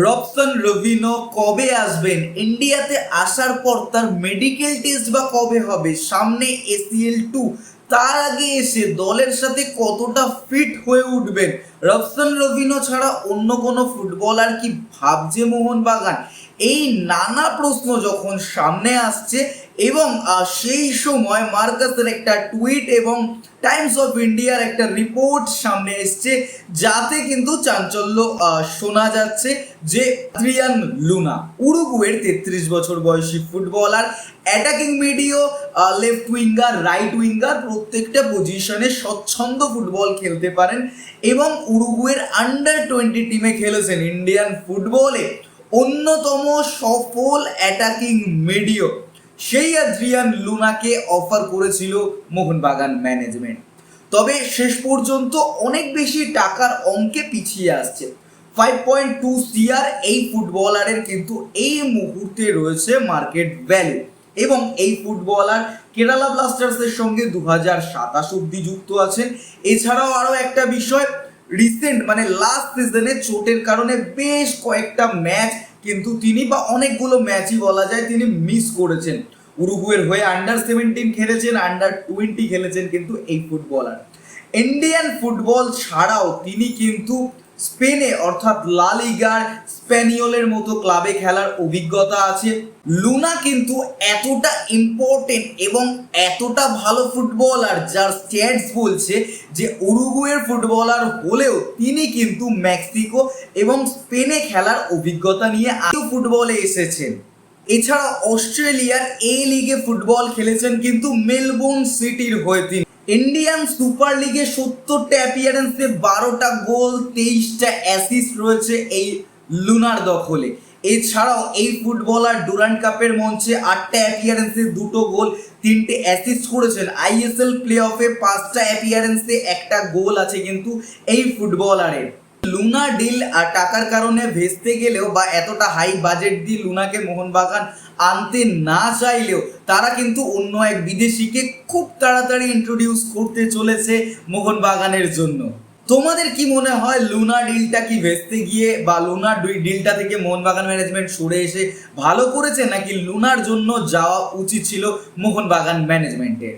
Robson রবিনো কবে আসবেন? ইন্ডিয়াতে আসার পর তার মেডিকেল টেস্ট বা কবে হবে? সামনে এসিএল টু তার আগে এসে দলের সাথে কতটা ফিট হয়ে উঠবেন? রবসন রবিনো ছাড়া অন্য কোনো ফুটবলার কি ভাবছে মোহনবাগান? এই নানা প্রশ্ন যখন সামনে আসছে এবং সেই সময় মার্কাসের একটা টুইট এবং টাইমস অফ ইন্ডিয়ার একটা রিপোর্ট সামনে এসছে, যাতে কিন্তু চাঞ্চল্য শোনা যাচ্ছে যে আদ্রিয়ান লুনা, উরুগুয়ের তেত্রিশ বছর বয়সী ফুটবলার অ্যাটাকিং মিডিও লেফট উইঙ্গার রাইট উইঙ্গার প্রত্যেকটা পজিশনে স্বচ্ছন্দ ফুটবল খেলতে পারেন এবং উরুগুয়ের আন্ডার টোয়েন্টি টিমে খেলেছেন ইন্ডিয়ান ফুটবলে অন্যতম সফল অ্যাটাকিং মিডিও সেই আদ্রিয়ান লুনাকে অফার করেছিল মোহনবাগান ম্যানেজমেন্ট তবে শেষ পর্যন্ত অনেক বেশি টাকার অঙ্কে পিছিয়ে আসছে। ফাইভ পয়েন্ট টু সিআর এই ফুটবলারের কিন্তু এই মুহূর্তে রয়েছে মার্কেট ভ্যালু এবং এই ফুটবলার কেরালা ব্লাস্টার্সের সঙ্গে দু হাজার সাতাশ অব্দি যুক্ত আছেন। এছাড়াও আরও একটা বিষয় রিসেন্ট মানে লাস্ট সিজনে চোটের কারণে বেশ কয়েকটা ম্যাচ কিন্তু তিনি বা অনেকগুলো ম্যাচই বলা যায় তিনি মিস করেছেন। উরুগুয়ের হয়ে আন্ডার সেভেন্টিন খেলেছেন আন্ডার টোয়েন্টি খেলেছেন কিন্তু এই ফুটবলার ইন্ডিয়ান ফুটবল ছাড়াও তিনি কিন্তু স্পেনে, অর্থাৎ লা লিগার স্প্যানিওলের মতো ক্লাবে খেলার অভিজ্ঞতা আছে। লুনা কিন্তু এতটা ইম্পর্টেন্ট এবং এতটা ভালো ফুটবলার যার স্ট্যাটস বলছে যে উরুগুয়ের ফুটবলার হলেও তিনি কিন্তু মেক্সিকো এবং স্পেনে খেলার অভিজ্ঞতা নিয়ে আরও ফুটবলে এসেছেন। এছাড়া অস্ট্রেলিয়ার এ লিগে ফুটবল খেলেছেন কিন্তু মেলবোর্ন সিটির হয়ে তিনি। ইন্ডিয়ান সুপার লিগে সত্তরটা অ্যাপিয়ারেন্সে বারোটা গোল, তেইশটা অ্যাসিস্ট রয়েছে এই লুনার দখলে। এছাড়াও এই ফুটবলার ডুরান্ড কাপের মঞ্চে আটটা অ্যাপিয়ারেন্সে দুটো গোল, তিনটে অ্যাসিস্ট করেছেন। আইএসএল প্লে অফে পাঁচটা অ্যাপিয়ারেন্সে একটা গোল আছে কিন্তু এই ফুটবলারের লুনা ডিল টাকার কারণে ভেস্তে গেলেও বা এতটা হাই বাজেট দিয়ে লুনাকে মোহনবাগান আনতে না চাইলেও তারা কিন্তু অন্য এক বিদেশিকে খুব তাড়াতাড়ি ইন্ট্রোডিউস করতে চলেছে মোহনবাগানের জন্য। তোমাদের কি মনে হয় লুনা ডিলটা কি ভেস্তে গিয়ে বা লুনা ডিলটা থেকে মোহনবাগান ম্যানেজমেন্ট সরে এসে ভালো করেছে নাকি লুনার জন্য যাওয়া উচিত ছিল মোহনবাগান ম্যানেজমেন্টের